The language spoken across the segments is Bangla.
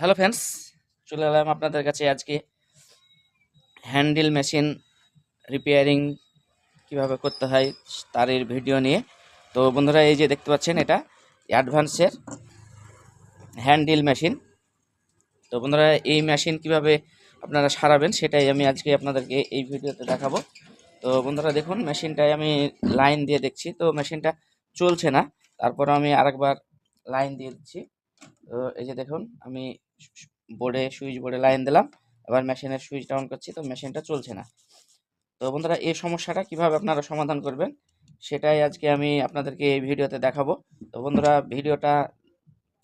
হ্যালো ফ্রেন্ডস, চলে এলাম আপনাদের কাছে আজকে হ্যান্ডেল মেশিন রিপেয়ারিং কীভাবে করতে হয় তার ভিডিও নিয়ে। তো বন্ধুরা, এই যে দেখতে পাচ্ছেন, এটা অ্যাডভান্সের হ্যান্ডেল মেশিন। তো বন্ধুরা, এই মেশিন কীভাবে আপনারা সারাবেন সেটাই আমি আজকে আপনাদেরকে এই ভিডিওতে দেখাবো। তো বন্ধুরা, দেখুন, মেশিনটায় আমি লাইন দিয়ে দেখছি। তো মেশিনটা চলছে না। তারপর আমি আরেকবার লাইন দিয়ে দিচ্ছি। তো এই যে দেখুন, আমি বোর্ডে সুইচ বোর্ডে লাইন দিলাম। এবার মেশিনের সুইচটা অন করছি, তো মেশিনটা চলছে না। তো বন্ধুরা, এই সমস্যাটা কীভাবে আপনারা সমাধান করবেন, সেটাই আজকে আমি আপনাদেরকে এই ভিডিওতে দেখাবো। তো বন্ধুরা, ভিডিওটা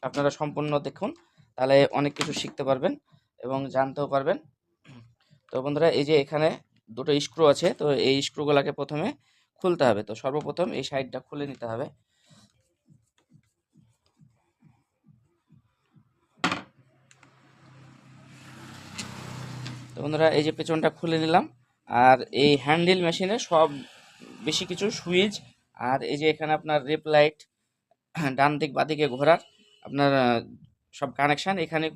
আপনারা সম্পূর্ণ দেখুন, তাহলে অনেক কিছু শিখতে পারবেন এবং জানতেও পারবেন। তো বন্ধুরা, এই যে এখানে দুটো স্ক্রু আছে, তো এই স্ক্রুগুলোকে প্রথমে খুলতে হবে। তো সর্বপ্রথম এই সাইডটা খুলে নিতে হবে। বন্ধুরা, এই যে পেছনটা খুলে নিলাম। আর এই হ্যান্ডেল মেশিনে সব বেশি কিছু সুইচ আর এই যে এখানে আপনার রেপ লাইট, ডান দিক বাদিকে ঘোরার আপনার সব কানেকশান এখানে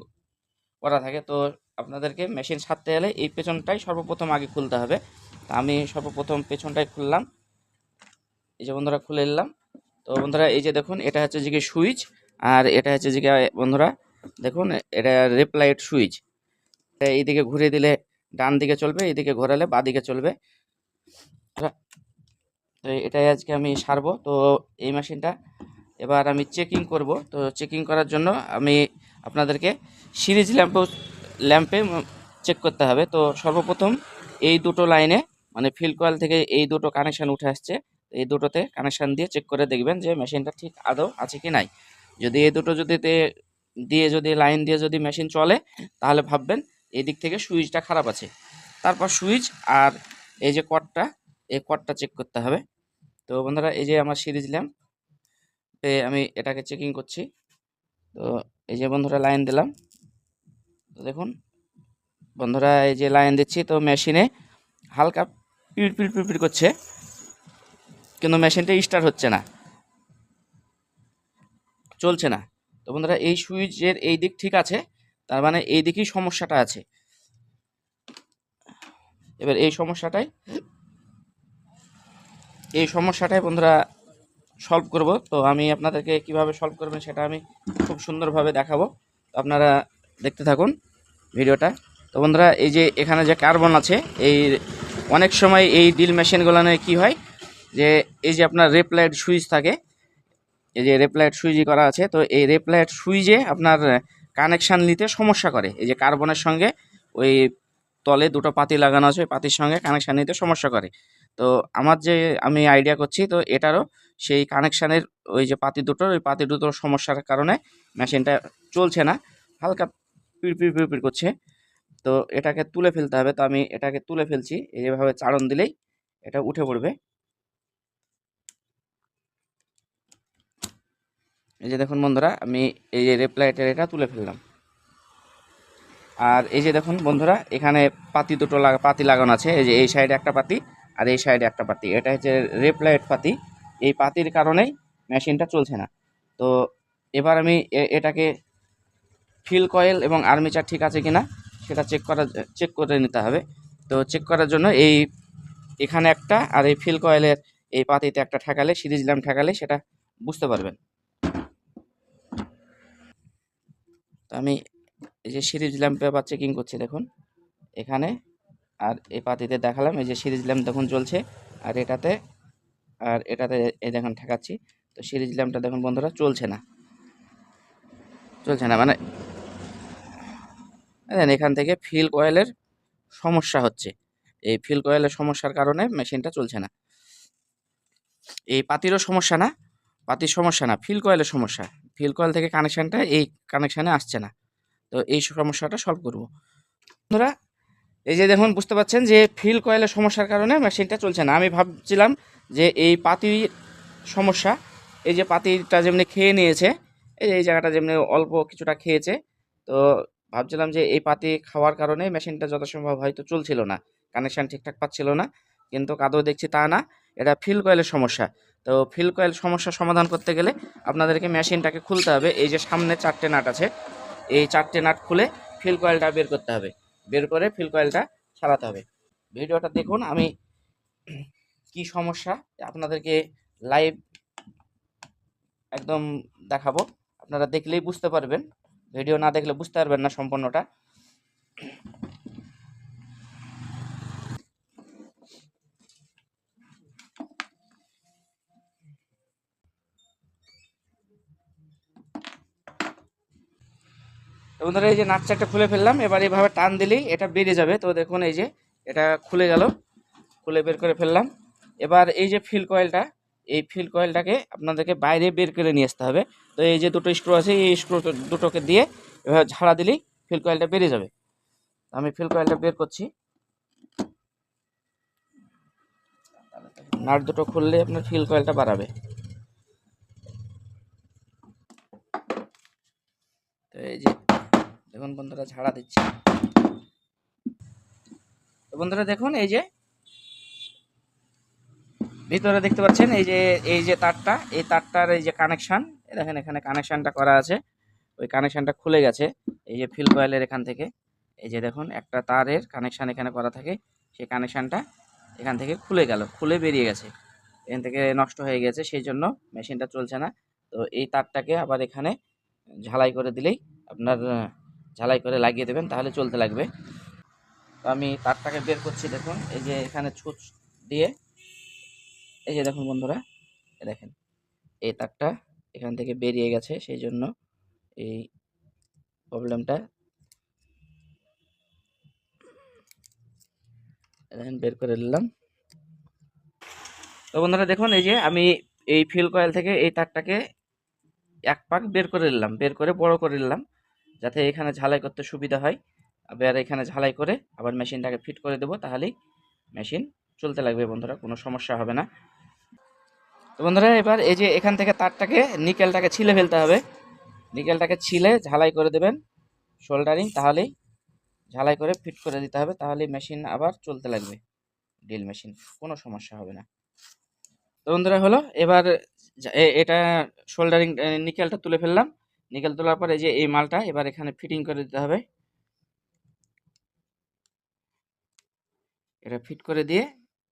করা থাকে। তো আপনাদেরকে মেশিন সারতে গেলে এই পেছনটাই সর্বপ্রথম আগে খুলতে হবে। তো আমি সর্বপ্রথম পেছনটাই খুললাম। এই যে বন্ধুরা, খুলে নিলাম। তো বন্ধুরা, এই যে দেখুন, এটা হচ্ছে যে সুইচ আর এটা হচ্ছে যে বন্ধুরা, দেখুন, এটা রেপ লাইট সুইচ। এইদিকে ঘুরিয়ে দিলে ডান দিকে চলবে এইদিকে ঘোরালে বাঁ দিকে চলবে। তো এটাই আজকে আমি সারবো। তো এই মেশিনটা এবার আমি চেকিং করব। তো চেকিং করার জন্য আমি আপনাদেরকে সিরিজ ল্যাম্পও ল্যাম্পে চেক করতে হবে। তো সর্বপ্রথম এই দুটো লাইনে মানে ফিল্ড কয়েল থেকে এই দুটো কানেকশান উঠে আসছে, এই দুটোতে কানেকশান দিয়ে চেক করে দেখবেন যে মেশিনটা ঠিক আদৌ আছে কি নাই। যদি এই দুটো যদি দিয়ে যদি, লাইন দিয়ে যদি মেশিন চলে, তাহলে ভাববেন এই দিক থেকে সুইচটা খারাপ আছে। তারপর সুইচ আর এই যে কটটা এই কটটা চেক করতে হবে। তো বন্ধুরা, এই যে আমার সিরিজ ল্যাম্প আমি এটাকে চেকিং করছি। তো এই যে বন্ধুরা লাইন দিলাম। দেখুন, বন্ধুরা, এই যে লাইন দিচ্ছি। তো মেশিনে হালকা পিড় পিড় পিড় করছে। কিন্তু মেশিনটা স্টার্ট হচ্ছে না। চলছে না। তো বন্ধুরা, এই সুইচের এই দিক ঠিক আছে। তার মানে এই দিকেই সমস্যাটা আছে। এবার এই সমস্যাটাই এই সমস্যাটাই বন্ধুরা সলভ করব। তো আমি আপনাদেরকে কীভাবে সলভ করবেন সেটা আমি খুব সুন্দরভাবে দেখাবো। আপনারা দেখতে থাকুন ভিডিওটা। তো বন্ধুরা, এই যে এখানে যে কার্বন আছে, এই অনেক সময় এই ডিল মেশিনগুলোনে কি হয় যে, এই যে আপনার রেপলাইট সুইচ থাকে, এই যে রেপলাইট সুইচই করা আছে, তো এই রেপলাইট সুইচে আপনার কানেকশান নিতে সমস্যা করে। এই যে কার্বনের সঙ্গে ওই তলে দুটো পাতি লাগানো আছে পাতির সঙ্গে কানেকশান নিতে সমস্যা করে। তো আমার যে আমি আইডিয়া করছি, তো এটারও সেই কানেকশানের ওই যে পাতি দুটোর, ওই পাতি দুটোর সমস্যার কারণে মেশিনটা চলছে না। হালকা পিড় পিড় পিড় পিড় করছে। তো এটাকে তুলে ফেলতে হবে। তো আমি এটাকে তুলে ফেলছি। এইভাবে চারণ দিলেই এটা উঠে পড়বে। এই যে দেখুন বন্ধুরা, আমি এই যে রেপ্লাইটের এটা তুলে ফেললাম। আর এই যে দেখুন বন্ধুরা, এখানে পাতি দুটো লাগা, পাতি লাগানো আছে। এই যে এই সাইডে একটা পাতি, আর এই সাইডে একটা পাতি। এটা হচ্ছে রেপ্লাইট পাতি। এই পাতির কারণেই মেশিনটা চলছে না। তো এবার আমি এটাকে ফিল কয়েল এবং আর্মিচার ঠিক আছে কিনা, সেটা চেক করা চেক করে নিতে হবে। তো চেক করার জন্য এই, এখানে একটা আর এই ফিল কয়েলের এই পাতিতে একটা ঠেকালে, সিরিজ ল্যাম্প ঠেকালে সেটা বুঝতে পারবেন তো আমি এই যে সিরিজ ল্যাম্প আবার চেকিং করছি দেখুন, এখানে আর এই পাতিতে দেখালাম, এই যে সিরিজ ল্যাম্প দেখুন জ্বলছে, আর এটাতে আর এটাতে এই দেখুন ঠেকাচ্ছি, তো সিরিজ ল্যাম্পটা দেখুন বন্ধুরা চলছে না চলছে না মানে এখান থেকে ফিল কয়েলের সমস্যা হচ্ছে, এই ফিল কয়েলের সমস্যার কারণে মেশিনটা চলছে না, এই পাতিরও সমস্যা না, পাতির সমস্যা না, ফিল কয়েলের সমস্যা ফিল কয়েল থেকে কানেকশানটা এই কানেকশানে আসছে না। তো এই সমস্যাটা সলভ করব। বন্ধুরা, এই যে দেখুন, বুঝতে পারছেন যে ফিল কয়েলের সমস্যার কারণে মেশিনটা চলছে না। আমি ভাবছিলাম যে এই পাতির সমস্যা, এই যে পাতিটা যেমনি খেয়ে নিয়েছে, এই যে এই জায়গাটা যেমনি অল্প কিছুটা খেয়েছে, তো ভাবছিলাম যে এই পাতি খাওয়ার কারণে মেশিনটা যথাসম্ভব হয়তো চলছিল না। কানেকশান ঠিকঠাক পাচ্ছিল না, কিন্তু কাদও দেখছি তা না। এটা ফিল কয়েলের সমস্যা। তো ফিল কয়েল সমস্যা সমাধান করতে গেলে আপনাদেরকে মেশিনটাকে খুলতে হবে। এই যে সামনে চারটে নাট আছে, এই চারটে নাট খুলে ফিল কয়েলটা বের করতে হবে। বের করে ফিল কয়েলটা সারাতে হবে। ভিডিওটা দেখুন, আমি কি সমস্যা আপনাদেরকে লাইভ একদম দেখাবো। আপনারা দেখলেই বুঝতে পারবেন। ভিডিও না দেখলে বুঝতে পারবেন না সম্পূর্ণটা। বন্ধুরা এই যে নাট চারটা খুলে ফেললাম, এবার এইভাবে টান দিলেই এটা বেরিয়ে যাবে। তো দেখুন এই যে, এটা খুলে গেল, খুলে বের করে ফেললাম। এবার এই যে ফিল কয়েলটা এই ফিল কয়েলটাকে আপনাদেরকে বাইরে বের করে নিয়ে আসতে হবে। তো এই যে দুটো স্ক্রু আছে, এই স্ক্রু দুটোকে দিয়ে এভাবে ঝাড়া দিলেই ফিল কয়েলটা বেরিয়ে যাবে। আমি ফিল কয়েলটা বের করছি। নাট দুটো খুললে আপনার ফিল কয়েলটা বাড়াবে তো এই যে দেখুন বন্ধুরা, ঝাড়া দিচ্ছে। তো বন্ধুরা দেখুন, এই যে ভিতরে দেখতে পাচ্ছেন, এই যে এই যে তারটা, এই তারটার এই যে কানেকশন দেখেন এখানে কানেকশনটা করা আছে। ওই কানেকশনটা খুলে গেছে, এই যে ফিল কয়েলের এখান থেকে। এই যে দেখুন, একটা তারের কানেকশান এখানে করা থাকে, সেই কানেকশানটা এখান থেকে খুলে গেল, খুলে বেরিয়ে গেছে। এখান থেকে নষ্ট হয়ে গেছে, সেই জন্য মেশিনটা চলছে না। তো এই তারটাকে আবার এখানে ঝালাই করে দিলেই আপনার ঝালাই করে লাগিয়ে দেবেন, তাহলে চলতে লাগবে। তো আমি তারটাকে বের করছি, দেখুন, এই যে এখানে ছুঁচ দিয়ে, এই যে দেখুন বন্ধুরা দেখেন, এই তারটা এখান থেকে বেরিয়ে গেছে, সেই জন্য এই প্রবলেমটা। দেখেন, বের করে নিলাম তো বন্ধুরা, দেখুন, এই যে আমি এই ফিল কয়েল থেকে এই তারটাকে এক পাক বের করে নিলাম বের করে বড় করে নিলাম যাতে এখানে ঝালাই করতে সুবিধা হয়। আবার এখানে ঝালাই করে আবার মেশিনটাকে ফিট করে দেবো, তাহলেই মেশিন চলতে লাগবে বন্ধুরা, কোনো সমস্যা হবে না। তো বন্ধুরা, এবার এই যে এখান থেকে তারটাকে, নিকেলটাকে ছিলে ফেলতে হবে। নিকেলটাকে ছিলে ঝালাই করে দেবেন শোল্ডারিং তাহলেই ঝালাই করে ফিট করে দিতে হবে, তাহলেই মেশিন আবার চলতে লাগবে। ড্রিল মেশিন, কোনো সমস্যা হবে না। তো বন্ধুরা, হলো এবার এটা শোল্ডারিং নিকেলটা তুলে ফেললাম। নিকেল তোলার পরে যে এই মালটা এবার এখানে ফিটিং করে দিতে হবে। এটা ফিট করে দিয়ে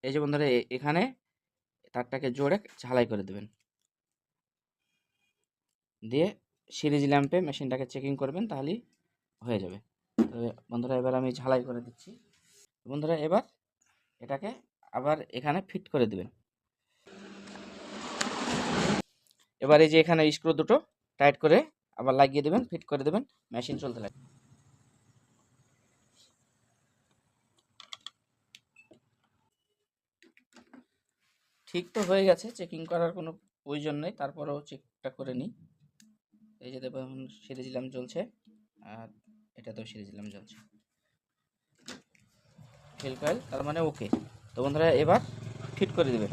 এই যে বন্ধুরা এখানে তারটাকে জোরে ঝালাই করে দেবেন। দিয়ে সিরিজ ল্যাম্পে মেশিনটাকে চেকিং করবেন, তাহলেই হয়ে যাবে। তো বন্ধুরা, এবার আমি ঝালাই করে দিচ্ছি। বন্ধুরা, এবার এটাকে আবার এখানে ফিট করে দেবেন। এবার এই যে এখানে স্ক্রু দুটো টাইট করে আবার লাগিয়ে দেবেন ফিট করে দেবেন মেশিন চলতে লাগবে। ঠিক তো হয়ে গেছে চেকিং করার কোনো প্রয়োজন নেই তারপরেও চেকটা করে নিই। এই যে দেখুন সিরিজ ল্যাম্প জ্বলছে আর এটাতেও সিরিজ ল্যাম্প জ্বলছে। ফিল কয়েল তার মানে ওকে তো বন্ধুরা এবার ফিট করে দেবেন।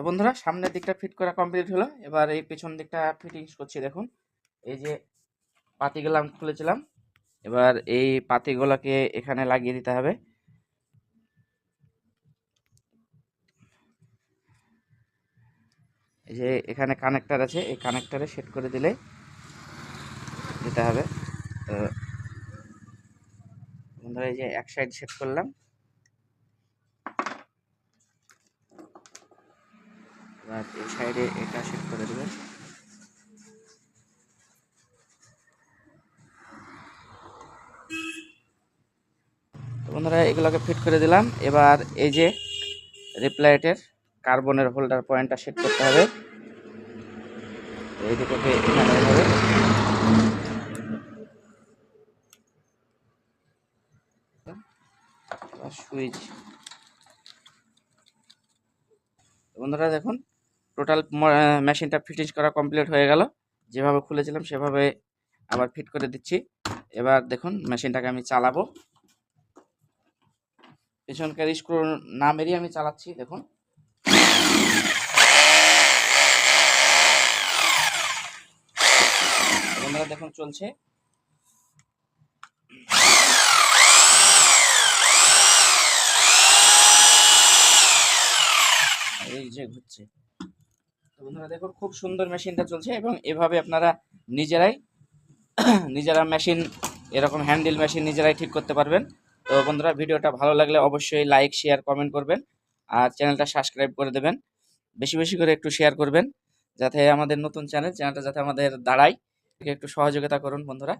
তো বন্ধুরা, সামনের দিকটা ফিট করা কমপ্লিট হলো। এবার এই পেছন দিকটা ফিটিংস করছি, দেখুন। এই যে পাতিগুলো আমি খুলেছিলাম। এবার এই পাতিগুলোকে এখানে লাগিয়ে দিতে হবে। এই যে এখানে কানেক্টার আছে, এই কানেক্টারে সেট করে দিলে দিতে হবে। তো বন্ধুরা, এই যে এক সাইড সেট করলাম। এবার এই সাইডে এটা সেট করে দেবেন। বন্ধুরা, এগুলোকে ফিট করে দিলাম। এবার এই যে রিপ্লাইটের কার্বনের হোল্ডার পয়েন্টটা সেট করতে হবে। এই দুটোকে এখানে এভাবে সুইচ বন্ধুরা, দেখুন টোটাল মেশিনটা ফিটিং করা কমপ্লিট হয়ে গেল। যেভাবে খুলেছিলাম, সেভাবে আবার ফিট করে দিচ্ছি। এবার দেখুন মেশিনটাকে আমি চালাবো। পেছনকার স্ক্রু না মেরিয়ে আমি চালাচ্ছি, দেখুন। দেখুন, চলছে। এই যে ঘুরছে। বন্ধুরা দেখুন খুব সুন্দর মেশিনটা চলছে এবং এভাবে আপনারা নিজেরাই নিজেরা মেশিন, এরকম হ্যান্ডেল মেশিন নিজেরাই ঠিক করতে পারবেন। তো বন্ধুরা, ভিডিওটা ভালো লাগলে অবশ্যই লাইক শেয়ার কমেন্ট করবেন আর চ্যানেলটা সাবস্ক্রাইব করে দেবেন। বেশি বেশি করে একটু শেয়ার করবেন, যাতে আমাদের নতুন চ্যানেল চ্যানেলটা যাতে আমাদের দাঁড়ায়। একটু সহযোগিতা করুন বন্ধুরা।